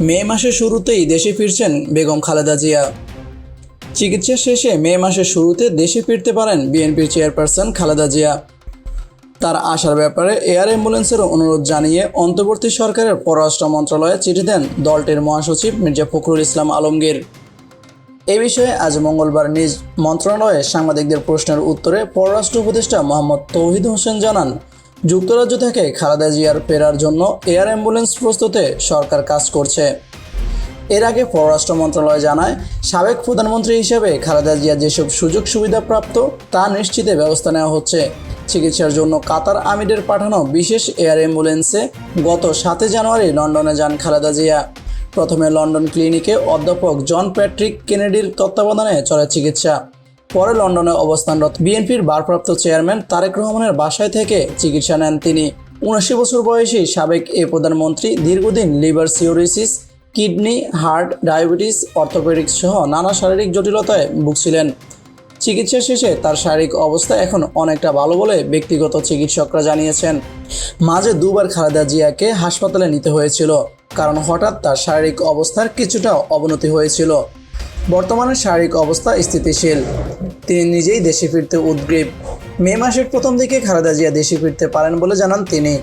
মে মাসের শুরুতেই দেশে ফিরছেন বেগম খালেদা জিয়া। চিকিৎসা শেষে মে মাসের শুরুতে দেশে ফিরতে পারেন বিএনপির চেয়ারপারসন খালেদা জিয়া। তার আসার ব্যাপারে এয়ার অ্যাম্বুলেন্সের অনুরোধ জানিয়ে অন্তর্বর্তী সরকারের পররাষ্ট্র মন্ত্রণালয়ে চিঠি দেন দলটির মহাসচিব মির্জা ফখরুল ইসলাম আলমগীর। এ বিষয়ে আজ মঙ্গলবার নিজ মন্ত্রণালয়ে সাংবাদিকদের প্রশ্নের উত্তরে পররাষ্ট্র উপদেষ্টা মোহাম্মদ তৌহিদ হোসেন জানান যুক্তরাজ্য থেকে খালেদা জিয়ার ফেরার জন্য এয়ার অ্যাম্বুলেন্স প্রস্তুতে সরকার কাজ করছে। এর আগে পররাষ্ট্র মন্ত্রণালয় জানায়, সাবেক প্রধানমন্ত্রী হিসেবে খালেদা জিয়া যেসব সুযোগ সুবিধা প্রাপ্ত, তা নিশ্চিতে ব্যবস্থা নেওয়া হচ্ছে। চিকিৎসার জন্য কাতার আমিডের পাঠানো বিশেষ এয়ার অ্যাম্বুলেন্সে গত সাতই জানুয়ারি লন্ডনে যান খালেদা জিয়া। প্রথমে লন্ডন ক্লিনিকে অধ্যাপক জন প্যাট্রিক কেনেডির তত্ত্বাবধানে চলে চিকিৎসা। পরে লন্ডনে অবস্থানরত বিএনপির ভারপ্রাপ্ত চেয়ারম্যান তারেক রহমানের বাসায় থেকে চিকিৎসা নেন তিনি। উনাশি বছর বয়সী সাবেক এ প্রধানমন্ত্রী দীর্ঘদিন liver cirrhosis kidney, heart, diabetes, orthopaedics সহ নানা শারীরিক জটিলতায় ভুগছিলেন। চিকিৎসা শেষে তার শারীরিক অবস্থা এখন অনেকটা ভালো বলে ব্যক্তিগত চিকিৎসকরা জানিয়েছেন। মাঝে দুবার খালেদা জিয়াকে হাসপাতালে নিতে হয়েছিল, কারণ হঠাৎ তার শারীরিক অবস্থার কিছুটা অবনতি হয়েছিল। বর্তমানে শারীরিক অবস্থা স্থিতিশীল। তিনি নিজেই দেশে ফিরতে উদ্গ্রীব। মে মাসের প্রথম দিকে খালেদা জিয়া দেশে ফিরতে পারেন বলে জানান তিনি।